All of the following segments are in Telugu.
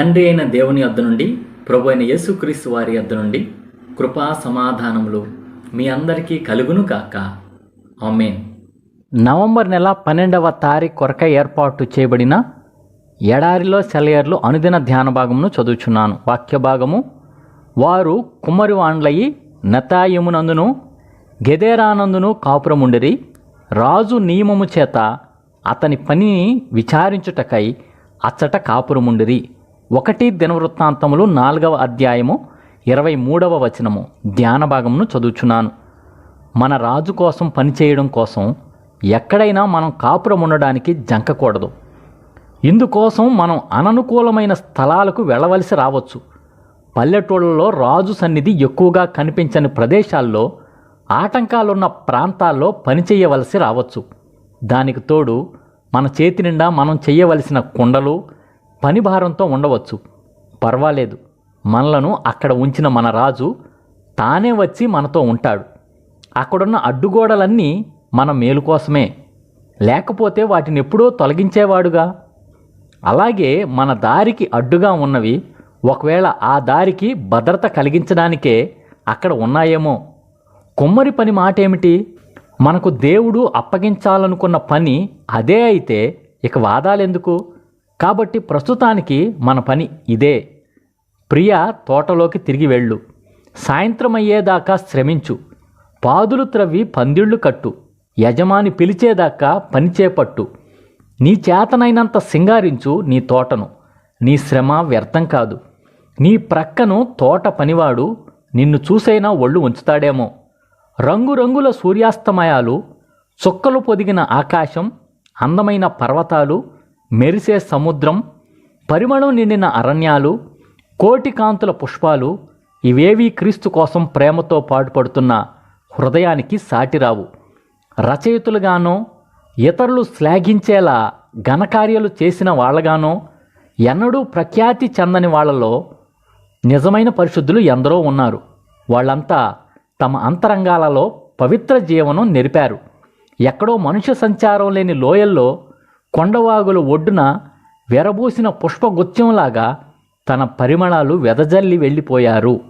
తండ్రి అయిన దేవుని వద్ద నుండి ప్రభు అయిన యేసుక్రీస్తు వారి వద్ద నుండి కృపా సమాధానములు మీ అందరికీ కలుగును కాక ఆమెన్. నవంబర్ నెల పన్నెండవ తారీఖు కొరక ఏర్పాటు చేయబడిన ఎడారిలో సెలయర్లు అనుదిన ధ్యాన భాగమును చదువుచున్నాను. వాక్య భాగము వారు కుమ్మరి వాండ్లయి నతాయమునందును గెదేరానందును కాపురముండిరి రాజు నియమము చేత అతని పనిని విచారించుటకై అచ్చట కాపురముండిరి. ఒకటి దినవృత్తాంతములు నాలుగవ అధ్యాయము ఇరవై మూడవ వచనము. ధ్యాన భాగమును చదువుచున్నాను. మన రాజు కోసం పనిచేయడం కోసం ఎక్కడైనా మనం కాపురం ఉండడానికి జంకకూడదు. ఇందుకోసం మనం అననుకూలమైన స్థలాలకు వెళ్ళవలసి రావచ్చు. పల్లెటూళ్ళలో రాజు సన్నిధి ఎక్కువగా కనిపించని ప్రదేశాల్లో ఆటంకాలున్న ప్రాంతాల్లో పనిచేయవలసి రావచ్చు. దానికి తోడు మన చేతి నిండా మనం చేయవలసిన కుండలు పని భారంతో ఉండవచ్చు. పర్వాలేదు. మనలను అక్కడ ఉంచిన మన రాజు తానే వచ్చి మనతో ఉంటాడు. అక్కడున్న అడ్డుగోడలన్నీ మన మేలు కోసమే. లేకపోతే వాటిని ఎప్పుడో తొలగించేవాడుగా? అలాగే మన దారికి అడ్డుగా ఉన్నవి ఒకవేళ ఆ దారికి భద్రత కలిగించడానికే అక్కడ ఉన్నాయేమో. కుమ్మరి పని మాట ఏమిటి మనకు దేవుడు అప్పగించాలనుకున్న పని అదే అయితే ఇక వాదాలెందుకు? కాబట్టి ప్రస్తుతానికి మన పని ఇదే. ప్రియ తోటలోకి తిరిగి వెళ్ళు. సాయంత్రం అయ్యేదాకా శ్రమించు. పాదులు త్రవ్వి పందిళ్ళు కట్టు. యజమాని పిలిచేదాకా పని చేపట్టు. నీ చేతనైనంత సింగారించు నీ తోటను. నీ శ్రమ వ్యర్థం కాదు. నీ ప్రక్కను తోట పనివాడు నిన్ను చూసైనా ఒళ్ళు ఉంచుతాడేమో రంగురంగుల సూర్యాస్తమయాలు చుక్కలు పొదిగిన ఆకాశం అందమైన పర్వతాలు మెరిసే సముద్రం పరిమళం నిండిన అరణ్యాలు కోటి కాంతుల పుష్పాలు ఇవేవీ క్రీస్తు కోసం ప్రేమతో పాటుపడుతున్న హృదయానికి సాటిరావు. రచయితులుగానో ఇతరులు శ్లాఘించేలా ఘనకార్యాలు చేసిన వాళ్ళగానో ఎన్నడూ ప్రఖ్యాతి చెందని వాళ్ళలో నిజమైన పరిశుద్ధులు ఎందరో ఉన్నారు. వాళ్ళంతా తమ అంతరంగాలలో పవిత్ర జీవనం నెరిపారు ఎక్కడో మనుష్య సంచారం లేని లోయల్లో కొండవాగుల ఒడ్డున వెరబూసిన పుష్పగుత్యంలాగా తన పరిమళాలు వెదజల్లి వెళ్ళిపోయారు.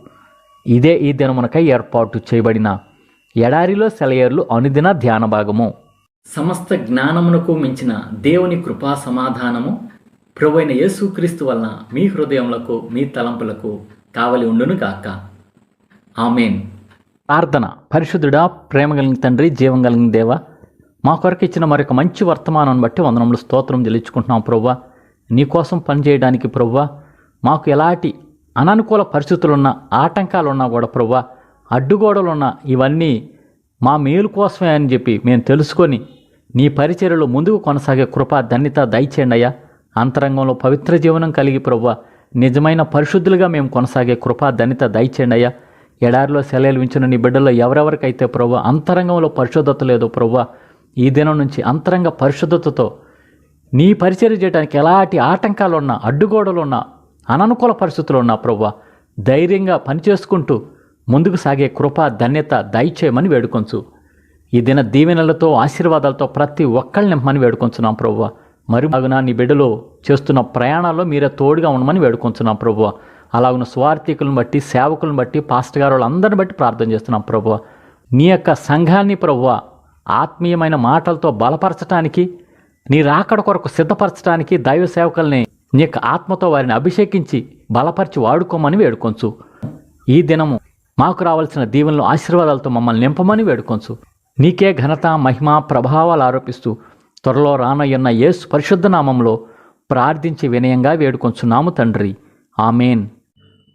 ఇదే ఈ దినమునకై ఏర్పాటు చేయబడిన ఎడారిలో సెలయర్లు అనుదిన ధ్యాన భాగము. సమస్త జ్ఞానమునకు మించిన దేవుని కృపా సమాధానము ప్రభువైన యేసుక్రీస్తు వలన మీ హృదయములకు మీ తలంపులకు కావలి ఉండును గాక. ఆమెన్. ప్రార్థన. పరిశుద్ధుడా ప్రేమ కలిగిన తండ్రి జీవం కలిగిన దేవ మా కొరకు ఇచ్చిన మరొక మంచి వర్తమానం బట్టి వందనములు స్తోత్రం చెల్లించుకుంటున్నాం ప్రవ్వా. నీకోసం పనిచేయడానికి ప్రవ్వా. మాకు ఎలాంటి అననుకూల పరిస్థితులున్నా ఆటంకాలున్నా కూడా ప్రవ్వా అడ్డుగోడలున్నా ఇవన్నీ మా మేలు కోసమే అని చెప్పి మేము తెలుసుకొని నీ పరిచర్యలు ముందుకు కొనసాగే కృప ధన్యత దయచేయండి అయ్యా. అంతరంగంలో పవిత్ర జీవనం కలిగి ప్రవ్వా నిజమైన పరిశుద్ధులుగా మేము కొనసాగే కృపా ధన్యత దయచేయండి అయ్యా. ఎడారిలో సెలవులు ఉంచిన నీ బిడ్డలో ఎవరెవరికైతే ప్రభు అంతరంగంలో పరిశుద్ధత లేదో ప్రభు ఈ దినం నుంచి అంతరంగ పరిశుద్ధతతో నీ పరిచయం చేయడానికి ఎలాంటి ఆటంకాలు ఉన్నా అడ్డుగోడలు ఉన్నా అననుకూల పరిస్థితులు ఉన్నా ప్రవ్వ ధైర్యంగా పనిచేసుకుంటూ ముందుకు సాగే కృప ధన్యత దయచేయమని వేడుకొంచు. ఈ దిన దీవెనలతో ఆశీర్వాదాలతో ప్రతి ఒక్కళ్ళని నింపమని వేడుకొంచున్నాం ప్రవ్వ. మరి బాగున నీ బిడ్డలో చేస్తున్న ప్రయాణాల్లో మీరే తోడుగా ఉండమని వేడుకొంచున్నాం ప్రభు అలాగున్న స్వార్థికులను బట్టి సేవకులను బట్టి పాస్టర్ గారు వాళ్ళందరిని బట్టి ప్రార్థన చేస్తున్నాం ప్రభువ నీ యొక్క సంఘాన్ని ప్రభువ ఆత్మీయమైన మాటలతో బలపరచటానికి నీ రాకడ కొరకు సిద్ధపరచడానికి దైవ సేవకుల్ని నీ యొక్క ఆత్మతో వారిని అభిషేకించి బలపరిచి వాడుకోమని వేడుకొంచు. ఈ దినము మాకు రావాల్సిన దీవెనలు ఆశీర్వాదాలతో మమ్మల్ని నింపమని వేడుకొంచు. నీకే ఘనత మహిమ ప్రభావాలు ఆరోపిస్తూ త్వరలో రానయ్యున్న యేసు పరిశుద్ధ నామంలో ప్రార్థించి వినయంగా వేడుకొంచున్నాము తండ్రి. ఆమెన్.